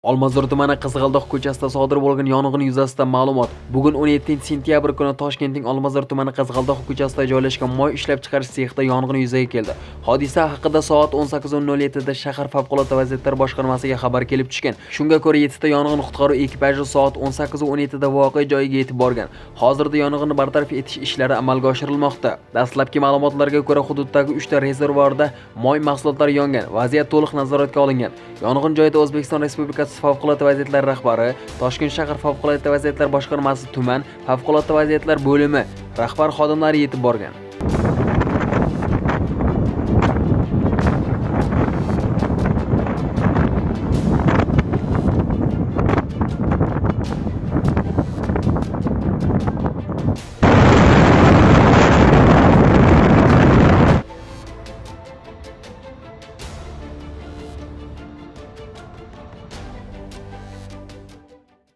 Olmazor tumani Qizg'aldoq ko'chasida sodir bo'lgan yong'in yuzasidan ma'lumot. Bugun 17-sentyabr kuni Toshkentning Olmazor tumani Qizg'aldoq ko'chasida joylashgan moy ishlab chiqarish sexida yong'in yuzaga keldi. Hodisa haqida soat 18:07 da shahar favqulodda vaziyatlar boshqarmasiga xabar kelib tushgan. Shunga ko'ra 7 ta yong'in qutqaruv ekipaji soat 18:17 da voqea joyiga yetib borgan. Hozirda yong'inni bartaraf etish ishlari amalga oshirilmoqda. Dastlabki ma'lumotlarga ko'ra hududdagi 3 ta rezervuarda moy mahsulotlari yongan. Vaziyat to'liq nazoratga olingan. Yong'in joyida O'zbekiston Respublikasi favqulodda vaziyatlar rahbari, Toshkent shahar favqulodda vaziyatlar boshqarmasi tuman favqulodda vaziyatlar bo'limi rahbar xodimlari yetib borgan.